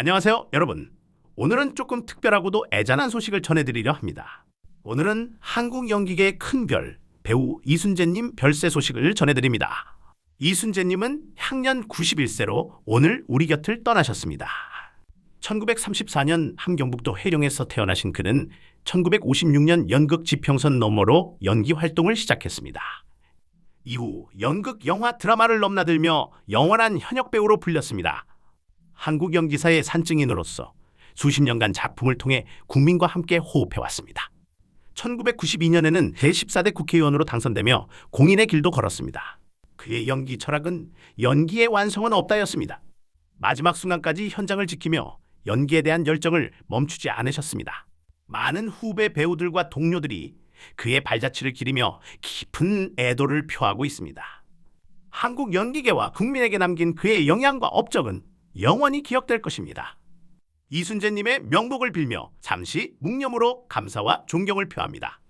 안녕하세요, 여러분. 오늘은 조금 특별하고도 애잔한 소식을 전해드리려 합니다. 오늘은 한국 연기계의 큰 별, 배우 이순재님 별세 소식을 전해드립니다. 이순재님은 향년 91세로 오늘 우리 곁을 떠나셨습니다. 1934년 함경북도 해령에서 태어나신 그는 1956년 연극 지평선 너머로 연기 활동을 시작했습니다. 이후 연극, 영화, 드라마를 넘나들며 영원한 현역 배우로 불렸습니다. 한국 연기사의 산증인으로서 수십 년간 작품을 통해 국민과 함께 호흡해왔습니다. 1992년에는 제14대 국회의원으로 당선되며 공인의 길도 걸었습니다. 그의 연기 철학은 연기의 완성은 없다였습니다. 마지막 순간까지 현장을 지키며 연기에 대한 열정을 멈추지 않으셨습니다. 많은 후배 배우들과 동료들이 그의 발자취를 기리며 깊은 애도를 표하고 있습니다. 한국 연기계와 국민에게 남긴 그의 영향과 업적은 영원히 기억될 것입니다. 이순재님의 명복을 빌며 잠시 묵념으로 감사와 존경을 표합니다.